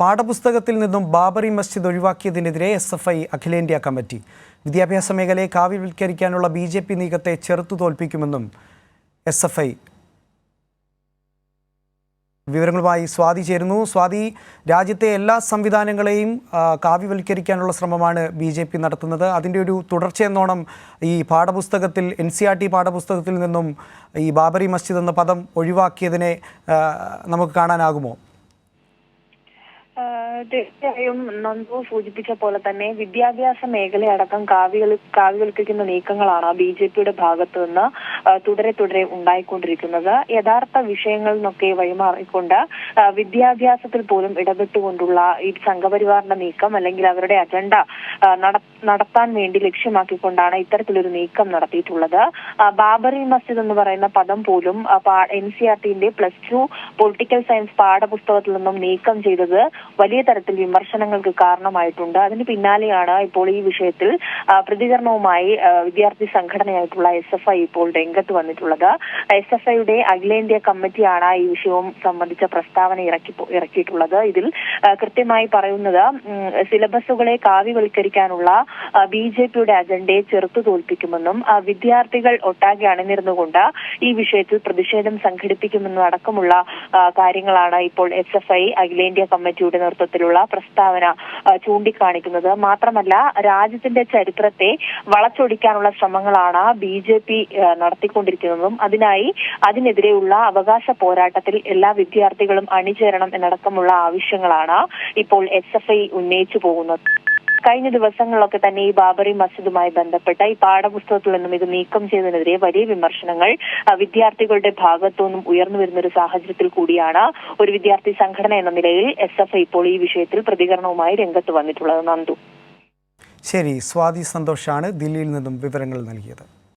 പാഠപുസ്തകത്തിൽ നിന്നും ബാബറി മസ്ജിദ് ഒഴിവാക്കിയതിനെതിരെ എസ് എഫ് ഐ അഖിലേന്ത്യാ കമ്മിറ്റി. വിദ്യാഭ്യാസ മേഖലയെ കാവ്യവൽക്കരിക്കാനുള്ള ബി ജെ പി നീക്കത്തെ ചെറുത്തു തോൽപ്പിക്കുമെന്നും എസ് എഫ് ഐ വിവരങ്ങളുമായി സ്വാതി ചേരുന്നു. സ്വാതി രാജ്യത്തെ എല്ലാ സംവിധാനങ്ങളെയും കാവ്യവൽക്കരിക്കാനുള്ള ശ്രമമാണ് ബി ജെ പി നടത്തുന്നത്. അതിന്റെ ഒരു തുടർച്ചയെന്നോണം ഈ പാഠപുസ്തകത്തിൽ എൻ സി ആർ ടി പാഠപുസ്തകത്തിൽ നിന്നും ഈ ബാബറി മസ്ജിദ് എന്ന പദം ഒഴിവാക്കിയതിനെ നമുക്ക് കാണാനാകുമോ? തീർച്ചയായും നന്ദു സൂചിപ്പിച്ച പോലെ തന്നെ വിദ്യാഭ്യാസ മേഖലയടക്കം കാവ്യവൽ കാവ്യവൽക്കരിക്കുന്ന നീക്കങ്ങളാണ് ബി ജെ പിയുടെ ഭാഗത്തു നിന്ന് തുടരെ തുടരെ ഉണ്ടായിക്കൊണ്ടിരിക്കുന്നത്. യഥാർത്ഥ വിഷയങ്ങളിൽ നിന്നൊക്കെ വഴിമാറിക്കൊണ്ട് വിദ്യാഭ്യാസത്തിൽ പോലും ഇടപെട്ടുകൊണ്ടുള്ള ഈ സംഘപരിവാറിന്റെ നീക്കം അല്ലെങ്കിൽ അവരുടെ അജണ്ട നടത്താൻ വേണ്ടി ലക്ഷ്യമാക്കിക്കൊണ്ടാണ് ഇത്തരത്തിലൊരു നീക്കം നടത്തിയിട്ടുള്ളത്. ബാബറി മസ്ജിദ് എന്ന് പറയുന്ന പദം പോലും എൻ സി ആർ ടിന്റെ പ്ലസ് ടു പൊളിറ്റിക്കൽ സയൻസ് പാഠപുസ്തകത്തിൽ നിന്നും നീക്കം ചെയ്തത് വലിയ തരത്തിൽ വിമർശനങ്ങൾക്ക് കാരണമായിട്ടുണ്ട്. അതിന് പിന്നാലെയാണ് ഇപ്പോൾ ഈ വിഷയത്തിൽ പ്രതികരണവുമായി വിദ്യാർത്ഥി സംഘടനയായിട്ടുള്ള എസ് എഫ് ഐ ഇപ്പോൾ രംഗത്ത് വന്നിട്ടുള്ളത്. എസ് എഫ് ഐയുടെ അഖിലേന്ത്യാ കമ്മിറ്റിയാണ് ഈ വിഷയവും സംബന്ധിച്ച പ്രസ്താവന ഇറക്കി ഇറക്കിയിട്ടുള്ളത്. ഇതിൽ കൃത്യമായി പറയുന്നത് സിലബസുകളെ കാവ്യവൽക്കരിക്കാനുള്ള ബി ജെ പിയുടെ അജണ്ടയെ ചെറുത്തു തോൽപ്പിക്കുമെന്നും വിദ്യാർത്ഥികൾ ഒട്ടാകെ അണിനിരുന്നുകൊണ്ട് ഈ വിഷയത്തിൽ പ്രതിഷേധം സംഘടിപ്പിക്കുമെന്നും അടക്കമുള്ള കാര്യങ്ങളാണ് ഇപ്പോൾ എസ് എഫ് ഐ അഖിലേന്ത്യാ കമ്മിറ്റിയുടെ നേതൃത്വത്തിലുള്ള പ്രസ്താവന ചൂണ്ടിക്കാണിക്കുന്നത്. മാത്രമല്ല രാജ്യത്തിന്റെ ചരിത്രത്തെ വളച്ചൊടിക്കാനുള്ള ശ്രമങ്ങളാണ് ബി ജെ പി നടത്തിക്കൊണ്ടിരിക്കുന്നതും അതിനായി അതിനെതിരെയുള്ള അവകാശ പോരാട്ടത്തിൽ എല്ലാ വിദ്യാർത്ഥികളും അണിചേരണം എന്നടക്കമുള്ള ആവശ്യങ്ങളാണ് ഇപ്പോൾ എസ് എഫ് ഐ ഉന്നയിച്ചു പോകുന്നത്. കഴിഞ്ഞ ദിവസങ്ങളിലൊക്കെ തന്നെ ഈ ബാബറി മസ്ജിദുമായി ബന്ധപ്പെട്ട ഈ പാഠപുസ്തകത്തിൽ നിന്നും ഇത് നീക്കം ചെയ്തതിനെതിരെ വലിയ വിമർശനങ്ങൾ വിദ്യാർത്ഥികളുടെ ഭാഗത്തുനിന്നും ഉയർന്നു വരുന്ന ഒരു സാഹചര്യത്തിൽ കൂടിയാണ് ഒരു വിദ്യാർത്ഥി സംഘടന എന്ന നിലയിൽ എസ് എഫ് ഐ ഇപ്പോൾ ഈ വിഷയത്തിൽ പ്രതികരണവുമായി രംഗത്ത് വന്നിട്ടുള്ളത്. നന്ദു. ശരി സ്വാതി സന്തോഷാണ് ദില്ലിയിൽ നിന്നും വിവരങ്ങൾ നൽകിയത്.